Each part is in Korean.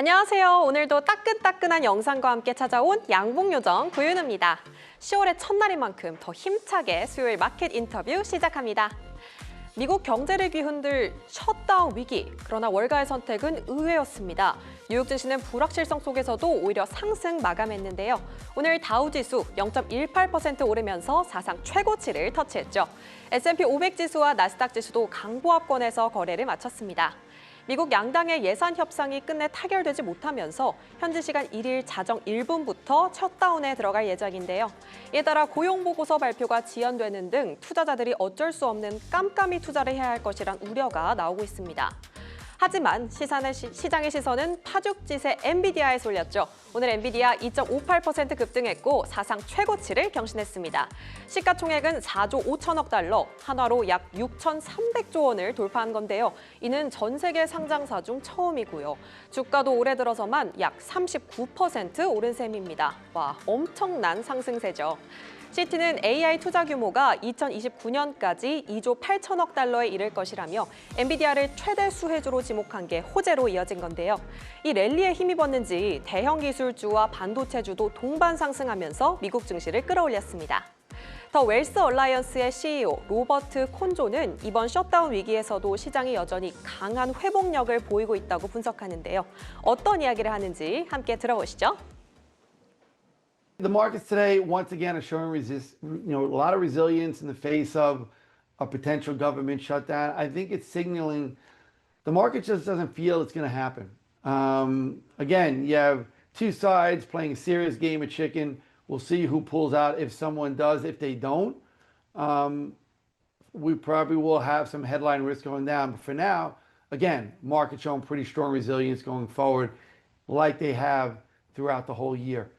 안녕하세요. 오늘도 따끈따끈한 영상과 함께 찾아온 양봉요정 구윤우입니다. 10월의 첫날인 만큼 더 힘차게 수요일 마켓 인터뷰 시작합니다. 미국 경제를 뒤흔들 셧다운 위기. 그러나 월가의 선택은 의외였습니다. 뉴욕 증시는 불확실성 속에서도 오히려 상승 마감했는데요. 오늘 다우지수 0.18% 오르면서 사상 최고치를 터치했죠. S&P 500 지수와 나스닥 지수도 강보합권에서 거래를 마쳤습니다. 미국 양당의 예산 협상이 끝내 타결되지 못하면서 현지 시간 1일 자정 1분부터 셧다운에 들어갈 예정인데요. 이에 따라 고용 보고서 발표가 지연되는 등 투자자들이 어쩔 수 없는 깜깜이 투자를 해야 할 것이란 우려가 나오고 있습니다. 하지만 시산의 시, 시장의 시선은 파죽지세 엔비디아에 쏠렸죠. 오늘 엔비디아 2.58% 급등했고 사상 최고치를 경신했습니다. 시가총액은 4조 5천억 달러, 한화로 약 6,300조 원을 돌파한 건데요. 이는 전 세계 상장사 중 처음이고요. 주가도 올해 들어서만 약 39% 오른 셈입니다. 와, 엄청난 상승세죠. 시티는 AI 투자 규모가 2029년까지 2조 8천억 달러에 이를 것이라며 엔비디아를 최대 수혜주로 지목한 게 호재로 이어진 건데요. 이 랠리에 힘입었는지 대형 기술주와 반도체주도 동반 상승하면서 미국 증시를 끌어올렸습니다. 더 웰스 얼라이언스의 CEO 로버트 콘조는 이번 셧다운 위기에서도 시장이 여전히 강한 회복력을 보이고 있다고 분석하는데요. 어떤 이야기를 하는지 함께 들어보시죠. The markets today, once again, are showing resist, you know, a lot of resilience in the face of a potential government shutdown. I think it's signaling the market just doesn't feel it's going to happen. Um, again, you have two sides playing a serious game of chicken. We'll see who pulls out if someone does. If they don't, um, we probably will have some headline risk going down. But for now, again, market showing pretty strong resilience going forward, like they have throughout the whole year.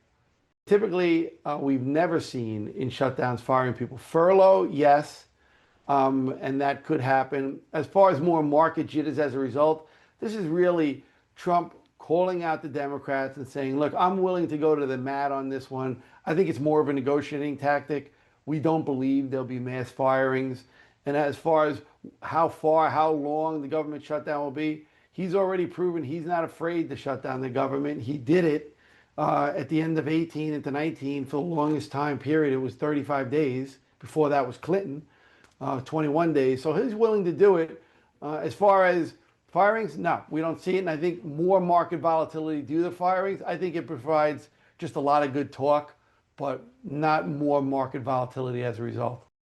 Typically, uh, we've never seen in shutdowns firing people. Furlough, yes, um, and that could happen. As far as more market jitters as a result, this is really Trump calling out the Democrats and saying, look, I'm willing to go to the mat on this one. I think it's more of a negotiating tactic. We don't believe there'll be mass firings. And as far as how far, how long the government shutdown will be, he's already proven he's not afraid to shut down the government. He did it uh, at the end of 18 into 19 for the longest time period. It was 35 days. Before that was Clinton, uh, 21 days. So he's willing to do it. Uh, as far as firings, no, we don't see it. And I think more market volatility due to firings, I think it provides just a lot of good talk, but not more market volatility as a result.